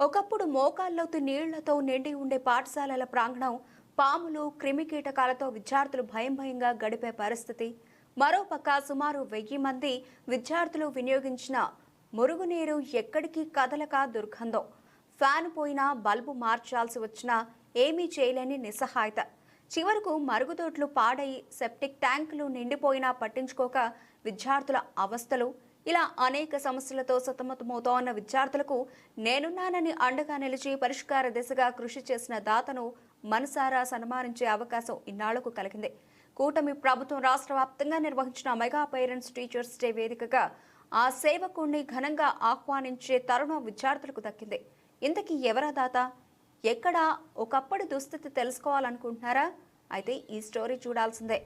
ఒకప్పుడు మోకాల్లోతు నీళ్ళతో నిండి ఉండే పాఠశాలల ప్రాంగణం పాములు క్రిమికీటకాలతో విద్యార్థులు భయం భయంగా గడిపే పరిస్థితి. మరోపక్క సుమారు వెయ్యి మంది విద్యార్థులు వినియోగించిన మురుగునీరు ఎక్కడికి కదలక దుర్గంధం. ఫ్యాన్ పోయినా బల్బు మార్చాల్సి వచ్చినా ఏమీ చేయలేని నిస్సహాయత. చివరకు మరుగుదొడ్లు పాడై సెప్టిక్ ట్యాంకులు నిండిపోయినా పట్టించుకోక విద్యార్థుల అవస్థలు ఇలా అనేక సమస్యలతో సతమతమవుతోన్న విద్యార్థులకు నేనున్నానని అండగా నిలిచి పరిష్కార దిశగా కృషి చేసిన దాతను మనసారా సన్మానించే అవకాశం ఇన్నాళ్ళకు కలిగింది. కూటమి ప్రభుత్వం రాష్ట్ర వ్యాప్తంగా నిర్వహించిన మెగా పేరెంట్స్ టీచర్స్ డే వేదికగా ఆ సేవకుణ్ణి ఘనంగా ఆహ్వానించే తరుణం విద్యార్థులకు దక్కింది. ఇంతకీ ఎవరా దాత? ఎక్కడ? ఒకప్పటి దుస్థితి తెలుసుకోవాలనుకుంటున్నారా? అయితే ఈ స్టోరీ చూడాల్సిందే.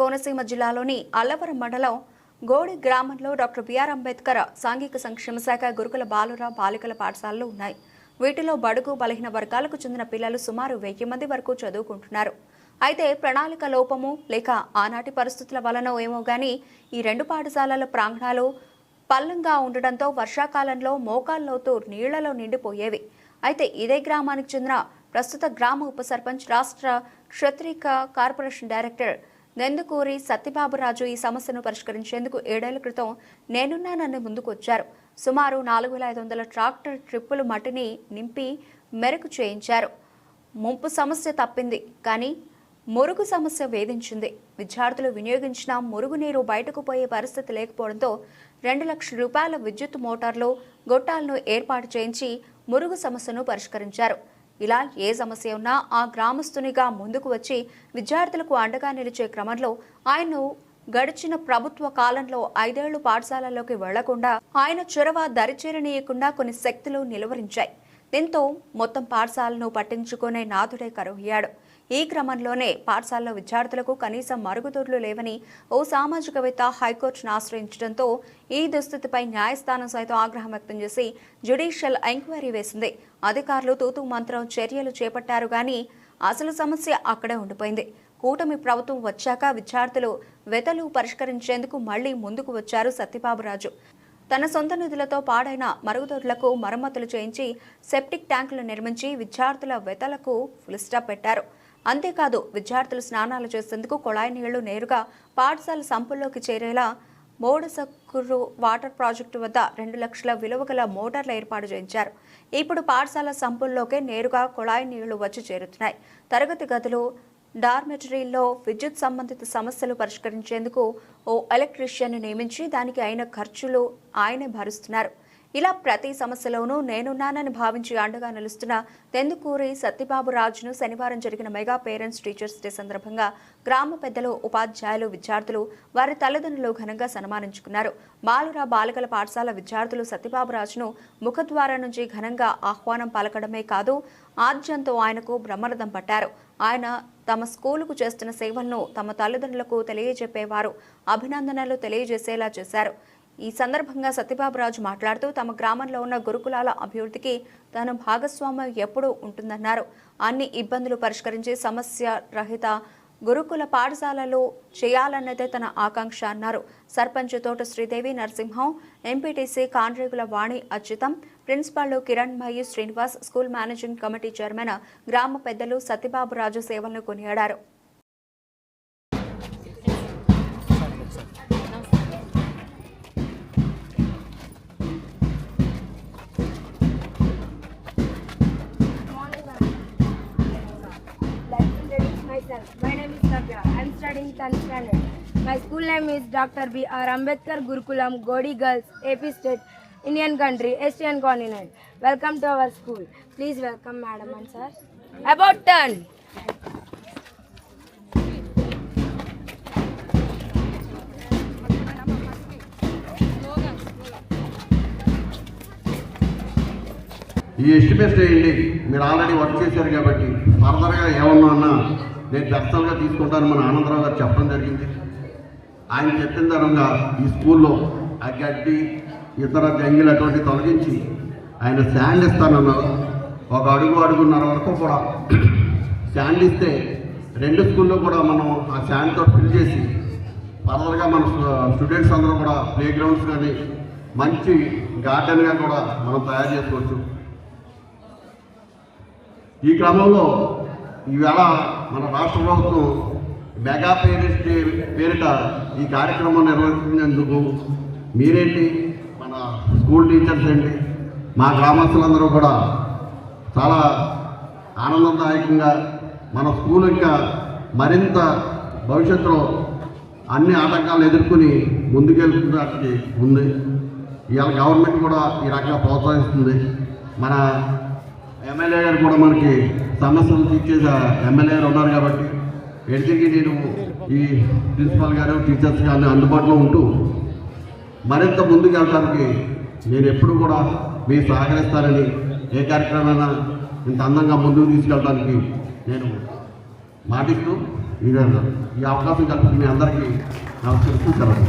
కోనసీమ జిల్లాలోని అల్లవరం మండలం గోడి గ్రామంలో డాక్టర్ బిఆర్ అంబేద్కర్ సాంఘిక సంక్షేమ శాఖ గురుకుల బాలుర బాలికల పాఠశాలలు ఉన్నాయి. వీటిలో బడుగు బలహీన వర్గాలకు చెందిన పిల్లలు సుమారు వెయ్యి మంది వరకు చదువుకుంటున్నారు. అయితే ప్రణాళిక లోపము లేక ఆనాటి పరిస్థితుల వలన ఏమో గాని ఈ రెండు పాఠశాలల ప్రాంగణాలు పల్లంగా ఉండడంతో వర్షాకాలంలో మోకాల్లోతూ నీళ్ళలో నిండిపోయేవి. అయితే ఇదే గ్రామానికి చెందిన ప్రస్తుత గ్రామ ఉప సర్పంచ్ రాష్ట్ర క్షత్రిక కార్పొరేషన్ డైరెక్టర్ నెందుకూరి సత్యబాబురాజు ఈ సమస్యను పరిష్కరించేందుకు ఏడేళ్ళ క్రితం నేనున్నానని ముందుకొచ్చారు. సుమారు నాలుగు వేల ఐదు వందల ట్రాక్టర్ ట్రిప్పులు మట్టిని నింపి మెరుగు చేయించారు. ముంపు సమస్య తప్పింది కానీ మురుగు సమస్య వేధించింది. విద్యార్థులు వినియోగించిన మురుగునీరు బయటకు పోయే పరిస్థితి లేకపోవడంతో రెండు లక్షల రూపాయల విద్యుత్ మోటార్లు గొట్టాలను ఏర్పాటు చేయించి మురుగు సమస్యను పరిష్కరించారు. ఇలా ఏ సమస్య ఉన్నా ఆ గ్రామస్తునిగా ముందుకు వచ్చి విద్యార్థులకు అండగా నిలిచే క్రమంలో ఆయన్ను గడిచిన ప్రభుత్వ కాలంలో ఐదేళ్ళు పాఠశాలలోకి వెళ్ళకుండా ఆయన చొరవ దరిచేరనీయకుండా కొన్ని శక్తులు నిలువరించాయి. దీంతో మొత్తం పాఠశాలను పట్టించుకునే నాథుడే కరుహయ్యాడు ఈ క్రమంలోనే పాఠశాలలో విద్యార్థులకు కనీసం మరుగుదొడ్లు లేవని ఓ సామాజికవేత్త హైకోర్టును ఆశ్రయించడంతో ఈ దుస్థితిపై న్యాయస్థానం సైతం ఆగ్రహం వ్యక్తం చేసి జ్యుడిషియల్ ఎంక్వైరీ వేసింది. అధికారులు తూతు మంత్రం చర్యలు చేపట్టారు గాని అసలు సమస్య అక్కడే ఉండిపోయింది. కూటమి ప్రభుత్వం వచ్చాక విద్యార్థులు వెతలు పరిష్కరించేందుకు మళ్ళీ ముందుకు వచ్చారు సత్యబాబురాజు తన సొంత నిధులతో పాడైన మరుగుదొడ్లకు మరమ్మతులు చేయించి సెప్టిక్ ట్యాంకులు నిర్మించి విద్యార్థుల వెతలకు ఫుల్స్టాప్ పెట్టారు. అంతేకాదు విద్యార్థులు స్నానాలు చేసేందుకు కొళాయి నీళ్ళు నేరుగా పాఠశాల సంపుల్లోకి చేరేలా మోడసక్కురు వాటర్ ప్రాజెక్టు వద్ద రెండు లక్షల విలువ గల మోటార్లు ఏర్పాటు చేయించారు. ఇప్పుడు పాఠశాల సంపుల్లోకే నేరుగా కొళాయి నీళ్ళు వచ్చి చేరుతున్నాయి. తరగతి గదులు డార్మెటరీల్లో విద్యుత్ సంబంధిత సమస్యలు పరిష్కరించేందుకు ఓ ఎలక్ట్రీషియన్ను నియమించి దానికి అయిన ఖర్చులు ఆయనే భరుస్తున్నారు. ఇలా ప్రతి సమస్యలోనూ నేనున్నానని భావించి అండగా నిలుస్తున్న తెందుకూరి సత్యబాబు రాజును శనివారం జరిగిన మెగా పేరెంట్స్ టీచర్స్ డే సందర్భంగా గ్రామ పెద్దలు ఉపాధ్యాయులు విద్యార్థులు వారి తల్లిదండ్రులు ఘనంగా సన్మానించుకున్నారు. బాలుర బాలికల పాఠశాల విద్యార్థులు సత్యబాబు రాజును ముఖద్వారం నుంచి ఘనంగా ఆహ్వానం పలకడమే కాదు ఆద్యంతో ఆయనకు బ్రహ్మరథం పట్టారు. ఆయన తమ స్కూలుకు చేస్తున్న సేవలను తమ తల్లిదండ్రులకు తెలియజెప్పేవారు. అభినందనలు తెలియజేసేలా చేశారు. ఈ సందర్భంగా సత్యబాబురాజు మాట్లాడుతూ తమ గ్రామంలో ఉన్న గురుకులాల అభివృద్ధికి తన భాగస్వామ్యం ఎప్పుడూ ఉంటుందన్నారు. అన్ని ఇబ్బందులు పరిష్కరించి సమస్య రహిత గురుకుల పాఠశాలలో చేయాలన్నదే తన ఆకాంక్ష అన్నారు. Sarpanch Thota Sridevi Narasimham MPTC Kandregula Vani Achyutham principal Kiran Mayi Srinivas school managing committee chairman గ్రామ పెద్దలు సత్యబాబురాజు సేవలను కొనియాడారు. myself. My name is Navya. I'm studying 10th standard. My school name is Dr. B. R. Ambedkar Gurukulam, Godi Girls, AP State, Indian country, Asian continent. Welcome to our school. Please welcome madam and sir. About 10. ఈ estimate చేయండి మీరు already work చేశారు కాబట్టి ఫర్దర్గా ఏమన్నా నేను పర్సనల్గా తీసుకుంటాను మన ఆనందరావు గారు చెప్పడం జరిగింది. ఆయన చెప్పిన తరంగా ఈ స్కూల్లో ఆ గడ్డి ఇతర జంగిల్ అటువంటి తొలగించి ఆయన శాండ్ ఇస్తానన్నారు ఒక అడుగు అడుగున్నర వరకు కూడా శాండ్ ఇస్తే రెండు స్కూల్లో కూడా మనం ఆ శాండ్తో ఫిల్ చేసి ఫర్దర్గా మన స్టూడెంట్స్ అందరూ కూడా ప్లే గ్రౌండ్స్ కానీ మంచి గార్డెన్గా కూడా మనం తయారు చేసుకోవచ్చు. ఈ క్రమంలో ఈవేళ మన రాష్ట్ర ప్రభుత్వం మెగా పేరెంట్స్ డే పేరిట ఈ కార్యక్రమం నిర్వహించినందుకు మీరేంటి? మన స్కూల్ టీచర్స్ ఏంటి? మా గ్రామస్తులందరూ కూడా చాలా ఆనందదాయకంగా మన స్కూల్ ఇంకా మరింత భవిష్యత్తులో అన్ని ఆటంకాలు ఎదుర్కొని ముందుకెళ్తున్నట్టు ఉంది. ఇవాళ గవర్నమెంట్ కూడా ఈ రకంగా ప్రోత్సహిస్తుంది. మన ఎమ్మెల్యే గారు కూడా మనకి సమస్యలు తీర్చేసే ఎమ్మెల్యే ఉన్నారు కాబట్టి ఎడిటికి నేను ఈ ప్రిన్సిపాల్ గారు టీచర్స్ గారిని అందుబాటులో ఉంటూ మరింత ముందుకు వెళ్ళడానికి నేను ఎప్పుడు కూడా మీరు సహకరిస్తానని ఏ కార్యక్రమైనా ఇంత అందంగా ముందుకు తీసుకెళ్ళడానికి నేను మాటిస్తూ ఈ అవకాశం కల్పించిన మీ అందరికీ నమస్కరిస్తూ సెలవు.